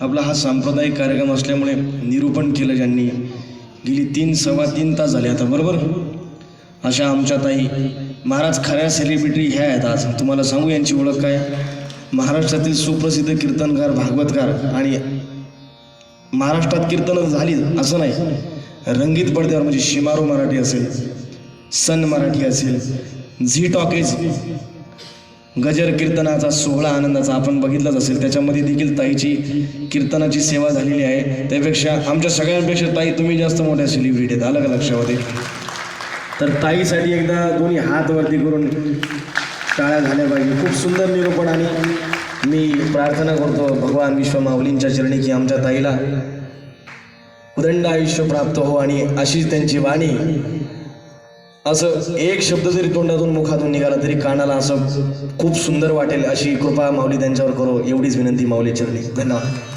आपला हा सांप्रदायिक कार्यक्रम असल्यामुळे निरूपण केलं ज्यांनी. गेली तीन सव्वा तीन तास झाले आता बरोबर? अशा आमच्या ताई महाराज खऱ्या सेलिब्रिटी ह्या आहेत आज. तुम्हाला सांगू यांची ओळख काय? महाराष्ट्रातील सुप्रसिद्ध कीर्तनकार भागवतकार आणि महाराष्ट्रात कीर्तन झाली असं नाही. रंगीत पडद्यावर म्हणजे शिमारो मराठी असेल सन मराठी असेल झी टॉकेज गजर कीर्तनाचा सोहळा आनंदाचा आपण बघितलाच असेल. त्याच्यामध्ये देखील ताईची कीर्तनाची सेवा झालेली आहे. त्यापेक्षा आमच्या सगळ्यांपेक्षा ताई तुम्ही जास्त मोठ्या सेलिब्रिटी आहेत. आलं का लक्षामध्ये? तर ताईसाठी एकदा दोन्ही हात वरती करून टाळ्या झाल्या पाहिजे. खूप सुंदर निरूपण आणि मी प्रार्थना करतो भगवान विश्व माऊलींच्या चरणी की आमच्या ताईला उदंड आयुष्य प्राप्त हो आणि अशीच त्यांची वाणी असं एक शब्द जरी तोंडातून मुखातून निघाला तरी कानाला असं खूप सुंदर वाटेल अशी कृपा माऊली त्यांच्यावर करो. एवढीच विनंती माऊली चरणी. धन्यवाद.